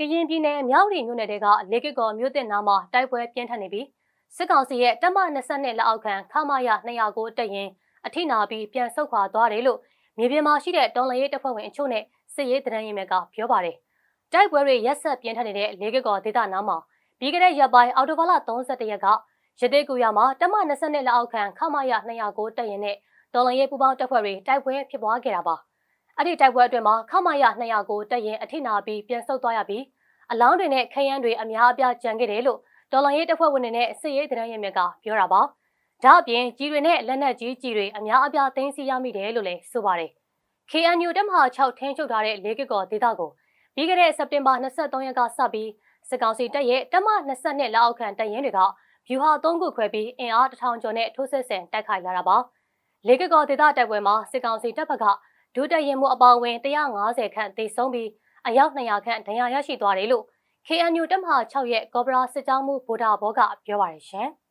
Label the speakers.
Speaker 1: ကရင်ပြည်နယ်မြောက်ရီမြို့နယ်တဲကလေကစ်ကော်မြို့တင်နားမှာတိုက်ပွဲပြင်းထန်နေပြီးစစ်ကောင်စီရဲ့တပ်မ22လက်အောက်ခံခမာရ209တက်ရင်အထိနာပြီးပြန်ဆုတ်ခွာသွားတယ်လို့မြေပြင်မှာရှိတဲ့တော်လရေးတပ်ဖွဲ့ဝင်အချို့နဲ့စစ်ရေးတရန်ရင်မဲ့ကပြောပါတယ်။တိုက်ပွဲတွေရက်ဆက်ပြင်းထန်နေတဲ့လေကစ်ကော်ဒေသနားမှာပြီးခဲ့တဲ့ရက်ပိုင်းအော်တိုဘာလ31ရက်ကရသေးကူရမှာတပ်မ22လက်အောက်ခံခမာရ209တက်ရင်နဲ့တော်လရေးပူပေါင်းတပ်ဖွဲ့တွေတိုက်ပွဲဖြစ်ပွားခဲ့တာပါ။ အဲ့ဒီတိုက်ပွဲအတွင်းမှာခမာရ209တက်ရင်အထိနာပြီးပြန်ဆုတ်သွားရပြီးအလောင်းတွေနဲ့ခရမ်းတွေအများအပြားကျန်ခဲ့တယ်လို့ဒေါ်လာရေးတပ်ဖွဲ့ဝင်တွေနဲ့စစ်ရေးသတင်းရင်းမြစ်ကပြောတာပါ။ဒါအပြင်ကြီးတွေနဲ့လက်နက်ကြီးကြီးတွေအများအပြားသိမ်းဆည်းရမိတယ်လို့လည်းဆိုပါတယ်။ KNU တပ်မဟာ6ထင်းချုပ်ထားတဲ့လေကစ်ကော်ဒေသကိုပြီးခဲ့တဲ့စက်တင်ဘာ23ရက်ကစပြီးစစ်ကောင်စီတပ်ရဲ့တပ်မ22လက်အောက်ခံတပ်ရင်းတွေကဗျူဟာ3ခုခွဲပြီးအင်အား1000ကျော်နဲ့ထိုးစစ်ဆင်တိုက်ခိုက်လာတာပါ။လေကစ်ကော်ဒေသတိုက်ပွဲမှာစစ်ကောင်စီတပ်ဘက်က ဒုတပ်ရင်မှုအပါအဝင်150ခန့်သေဆုံးပြီးအယောက်200ခန့်ဒဏ်ရာရရှိသွားတယ်လို့ KNU တပ်မဟာ6ရဲ့ကော်ဘရာစစ်ကြောင်းမှုဗိုလ်ဒါဘောကပြောပါရရှင်။